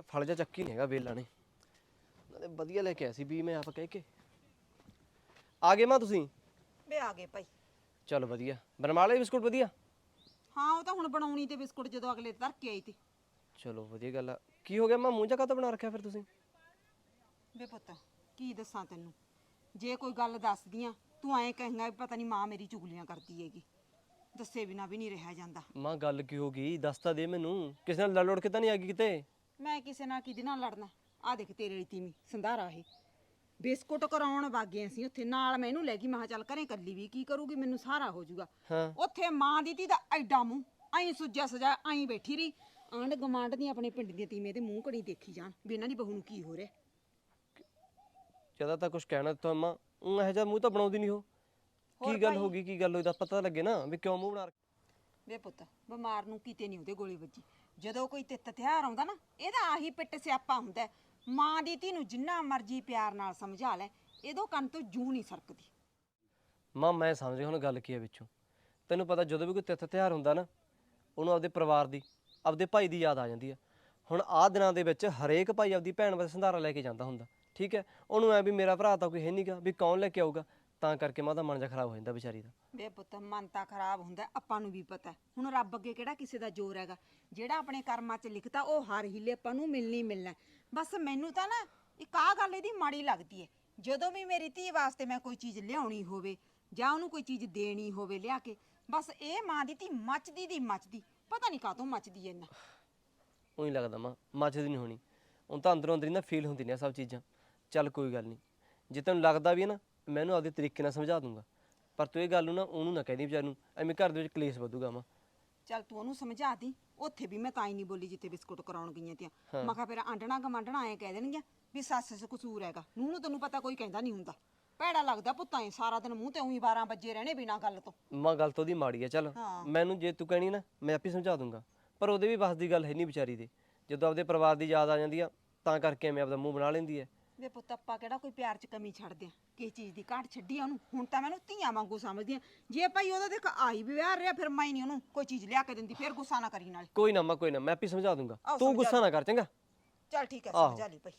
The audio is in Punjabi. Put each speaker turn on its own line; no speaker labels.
ਤਾਂ ਫਲ ਜਾ ਚੱਕੀ ਨਹੀਂ ਹੈਗਾ ਵੇਲਾ ਨੇ। ਨਾਲੇ ਵਧੀਆ ਲੈ ਕੇ ਆਇਆ ਸੀ ਵੀ ਮੈਂ ਆਪ ਕਹਿ ਕੇ। ਆ ਗਏ ਮਾਂ ਤੁਸੀਂ?
ਵੇ ਆ ਗਏ ਭਾਈ।
ਚਲ ਵਧੀਆ। ਲਏ ਬਿਸਕੁਟ ਵਧੀਆ?
ਹਾਂ ਉਹ ਤਾਂ ਹੁਣ ਬਣਾਉਣੀ ਤੇ ਬਿਸਕੁਟ ਜਦੋਂ ਅਗਲੇ ਧਰ ਕੇ ਆਈ ਤੀ।
ਚਲੋ ਵਧੀਆ ਗੱਲ ਆ। ਕੀ ਹੋ ਗਿਆ ਮਾਂ? ਮੂੰਹ ਜਾ ਕਾਹਤੋਂ ਬਣਾ ਰੱਖਿਆ ਫਿਰ ਤੁਸੀਂ?
ਵੇ ਪੁੱਤ ਕੀ ਦੱਸਾਂ ਤੈਨੂੰ? ਜੇ ਕੋਈ ਗੱਲ ਦੱਸਦੀਆਂ ਤੂੰ ਐਂ ਕਹੇਂਗਾ ਵੀ ਪਤਾ ਨਹੀਂ ਮਾਂ ਮੇਰੀ ਚੁਗਲੀਆਂ ਕਰਦੀ ਹੈਗੀ। ਦੱਸੇ ਬਿਨਾ ਵੀ ਨਹੀਂ ਰਿਹਾ ਜਾਂਦਾ।
ਮਾਂ ਗੱਲ ਕੀ ਹੋ ਗਈ? ਦੱਸ ਤਾਂ ਦੇ ਮੈਨੂੰ। ਕਿਸੇ ਨਾਲ ਲੜ ਲੜ ਕੇ ਤਾਂ ਨਹੀਂ ਆ ਗਈ ਕਿਤੇ?
ਮੈਂ ਕਿਸੇ ਨਾਲ ਕਿਹਦੇ ਨਾਲ ਲੜਨਾ? ਆ ਦੇਖ ਤੇਰੇ ਲਈ ਤੀਵੀਂ ਸੰਧਾਰਾ ਇਹ। ਬਿਸਕੁਟ ਕਰਾਉਣ ਵਾਗੇ ਅਸੀਂ ਉੱਥੇ। ਨਾਲ ਮੈਂ ਇਹਨੂੰ ਲੈ ਗਈ ਮੈਂ ਕਿਹਾ ਚੱਲ ਘਰੇ ਕੱਲੀ ਵੀ ਕੀ ਕਰੂਗੀ ਮੈਨੂੰ ਸਾਰਾ ਹੋ ਜਾਊਗਾ।
ਹਾਂ।
ਉੱਥੇ ਮਾਂ ਦੀ ਤੀ ਦਾ ਐਡਾ ਮੂੰਹ ਐਂ ਸੁੱਜਿਆ ਸਜਾ ਐਂ ਬੈਠੀ ਰਹੀ। ਆਂਢ ਗਮਾਂਡ ਦੀਆਂ ਆਪਣੇ ਪਿੰਡ ਦੀਆਂ ਤੀਵੇਂ ਦੇ ਮੂੰਹ ਕਣੀ ਦੇਖੀ ਜਾਣ ਵੀ ਇਹਨਾਂ ਦੀ ਬਹੂ ਨੂੰ ਕੀ ਹੋ ਰਿਹਾ।
ਜ਼ਿਆਦਾ ਤਾਂ ਕੁਝ ਕਹਿਣਾ ਤਾਂ ਮਾਂ ਉਹ ਇਹੋ ਜਿਹਾ ਮੂੰਹ ਤਾਂ ਬਣਾਉਂਦੀ ਨਹੀਂ ਉਹ। ਕੀ ਗੱਲ ਹੋ ਗਈ ਕੀ ਗੱਲ ਹੋਈ ਦਾ ਪਤਾ ਲੱਗੇ ਨਾ ਵੀ ਕਿਉਂ ਮੂੰਹ ਬਣਾ ਰੱਖਿਆ।
ਵੇ ਪੁੱਤ, ਬਿਮਾਰ ਨੂੰ ਕਿਤੇ ਨਹੀਂ ਉਹਦੇ ਗੋਲੀ ਵੱਜੀ। ਜਦੋਂ ਕੋਈ ਤਿੱਤ ਤਿਉਹਾਰ ਆਉਂਦਾ ਨਾ, ਇਹਦਾ ਆਹੀ ਪਿੱਟ ਸਿਆਪਾ ਹੁੰਦਾ ਹੈ। ਮਾਂ ਦੀ ਧੀ ਨੂੰ ਜਿੰਨਾ ਮਰਜ਼ੀ ਪਿਆਰ ਨਾਲ ਸਮਝਾ ਲੈ, ਇਹਦੋਂ ਕੰਨ ਤੋਂ ਜੂ ਨਹੀਂ ਸਰਕਦੀ।
ਮਾਂ, ਮੈਂ ਸਮਝ ਗਿਆ ਹੁਣ ਗੱਲ ਕੀ ਹੈ ਵਿੱਚੋਂ? ਤੈਨੂੰ ਪਤਾ ਜਦੋਂ ਵੀ ਕੋਈ ਤਿੱਥ ਤਿਉਹਾਰ ਹੁੰਦਾ ਨਾ, ਉਹਨੂੰ ਆਪਦੇ ਪਰਿਵਾਰ ਦੀ, ਆਪਦੇ ਭਾਈ ਦੀ ਯਾਦ ਆ ਜਾਂਦੀ ਹੈ। ਹੁਣ ਆਹ ਦਿਨਾਂ ਦੇ ਵਿੱਚ ਹਰੇਕ ਭਾਈ ਆਪਦੀ ਭੈਣ ਵਾਸਤੇ ਸੰਧਾਰਾ ਲੈ ਕੇ ਜਾਂਦਾ ਹੁੰਦਾ, ਠੀਕ ਹੈ? ਉਹਨੂੰ ਐ ਵੀ ਮੇਰਾ ਭਰਾ ਤਾਂ ਕੋਈ ਹੈ ਨਹੀਂਗਾ ਵੀ ਕੌਣ ਲੈ ਕੇ ਆਊਗਾ? ਤਾਂ ਕਰਕੇ ਮਾਂ ਦਾ ਮਨ ਜਾ ਖਰਾਬ ਹੋ ਜਾਂਦਾ ਵਿਚਾਰੀ ਦਾ।
ਵੇ ਪੁੱਤ ਮਨ ਤਾਂ ਖਰਾਬ ਹੁੰਦਾ ਆਪਾਂ ਨੂੰ ਵੀ ਪਤਾ। ਹੁਣ ਰੱਬ ਅੱਗੇ ਕਿਹੜਾ ਕਿਸੇ ਦਾ ਜ਼ੋਰ ਹੈਗਾ? ਜਿਹੜਾ ਆਪਣੇ ਕਰਮਾਂ 'ਚ ਲਿਖਤਾ ਉਹ ਹਰ ਹੀਲੇ ਆਪਾਂ ਨੂੰ ਮਿਲਣੀ ਮਿਲਣਾ। ਬਸ ਮੈਨੂੰ ਤਾਂ ਨਾ ਇੱਕ ਆਹ ਗੱਲ ਇਹਦੀ ਮਾੜੀ ਲੱਗਦੀ ਹੈ। ਜਦੋਂ ਵੀ ਮੇਰੀ ਧੀ ਵਾਸਤੇ ਮੈਂ ਕੋਈ ਚੀਜ਼ ਲਿਆਉਣੀ ਹੋਵੇ ਜਾਂ ਉਹਨੂੰ ਕੋਈ ਚੀਜ਼ ਦੇਣੀ ਹੋਵੇ ਲਿਆ ਕੇ ਬਸ ਇਹ ਮਾਂ ਦੀ ਧੀ ਮੱਚਦੀ ਦੀ ਮੱਚਦੀ ਪਤਾ ਨਹੀਂ ਕਾਹਤੋਂ ਮੱਚਦੀ ਹੈ ਇੰਨਾ।
ਉਹੀ ਲੱਗਦਾ ਮਾਂ ਮੱਚਦੀ ਨਹੀਂ ਹੋਣੀ। ਹੁਣ ਤਾਂ ਅੰਦਰੋਂ ਅੰਦਰ ਹੀ ਨਾ ਫੀਲ ਹੁੰਦੀ ਨੇ ਸਭ ਚੀਜ਼ਾਂ। ਚੱਲ ਕੋਈ ਗੱਲ ਨਹੀਂ। ਜੇ ਤੈਨੂੰ ਲੱਗਦਾ ਵੀ ਹੈ ਨਾ ਮੈਂ ਇਹਨੂੰ ਆਪਦੇ ਤਰੀਕੇ ਨਾਲ ਸਮਝਾ ਦੂੰਗਾ। ਪਰ ਤੂੰ ਇਹ ਗੱਲ ਨੂੰ ਨਾ ਉਹਨੂੰ ਨਾ ਕਹਿਦੀ ਵਿਚਾਰ ਨੂੰ ਐਵੇਂ ਘਰ ਦੇ ਵਿੱਚ ਕਲੇਸ਼ ਵਧੂਗਾ ਮਾਂ।
ਚੱਲ ਤੂੰ ਉਹਨੂੰ ਸਮਝਾ ਦੀ ਉੱਥੇ ਵੀ ਮੈਂ ਤਾਂ ਹੀ ਨਹੀਂ ਬੋਲੀ ਜਿੱਥੇ ਬਿਸਕੁਟ ਕਰਾਉਣ ਗਈਆਂ ਤੀਆਂ। ਮੈਂ ਕਿਹਾ ਫਿਰ ਆਂਡਣਾ ਗਮਾਂਡਣਾ ਐ ਕਹਿ ਦੇਣਗੀਆਂ ਵੀ ਸੱਸ ਸ ਕਸੂਰ ਹੈਗਾ ਨੂੰ ਨੂੰ ਤੈਨੂੰ ਪਤਾ ਕੋਈ ਕਹਿੰਦਾ ਨਹੀਂ ਹੁੰਦਾ। ਭੈੜਾ ਲੱਗਦਾ ਪੁੱਤਾਂ ਐ ਸਾਰਾ ਦਿਨ ਮੂੰਹ ਤੇ ਉਹੀ 12 ਵਜੇ ਰਹਿਣੇ ਬਿਨਾਂ ਗੱਲ ਤੋਂ।
ਮਾਂ ਗੱਲ ਤਾਂ ਉਹਦੀ ਮਾੜੀ ਆ ਚੱਲ। ਮੈਨੂੰ ਜੇ ਤੂੰ ਕਹਿਣੀ ਨਾ ਮੈਂ ਆਪੇ ਸਮਝਾ ਦੂੰਗਾ। ਪਰ ਉਹਦੇ ਵੀ ਬਸ ਦੀ ਗੱਲ ਹੈ ਨਹੀਂ ਵਿਚਾਰੀ ਦੇ। ਜਦੋਂ ਆਪਦੇ ਪਰਿਵਾਰ ਦੀ ਯਾਦ ਆ ਜਾਂਦੀ ਆ ਤਾਂ ਕਰਕੇ ਮੈਂ ਆਪਦਾ ਮੂੰਹ ਬਣਾ ਲੈਂਦੀ ਹੈ।
ਵੇ ਪੁੱਤ ਆਪਾਂ ਕਿਹੜਾ ਕੋਈ ਪਿਆਰ 'ਚ ਕਮੀ ਛੱਡਦੇ ਆ ਕਿਸੇ ਚੀਜ਼ ਦੀ ਘਾਟ ਛੱਡੀ ਆ ਉਹਨੂੰ। ਹੁਣ ਤਾਂ ਮੈਨੂੰ ਧੀਆਂ ਵਾਂਗੂ ਸਮਝਦੀ ਆ। ਜੇ ਭਾਈ ਉਹਦਾ ਦੇਖ ਆਈ ਵੀ ਵਿਆਹ ਰਿਹਾ ਫਿਰ ਮੈਂ ਹੀ ਨਹੀਂ ਉਹਨੂੰ ਕੋਈ ਚੀਜ਼ ਲਿਆ ਕੇ ਦਿੰਦੀ ਫਿਰ ਗੁੱਸਾ ਨਾ ਕਰੀ ਨਾਲੇ।
ਕੋਈ ਨਾ ਮਾਂ ਕੋਈ ਨਾ ਮੈਂ ਆਪੇ ਸਮਝਾ ਦੂੰਗਾ।
ਆਹੋ,
ਤੂੰ
ਸਮਝਾ
ਗੁੱਸਾ ਨਾ ਕਰ ਚੰਗਾ?
ਚੱਲ ਠੀਕ
ਆਹੋ।
ਸਮਝਾ ਲਈ ਭਾਈ।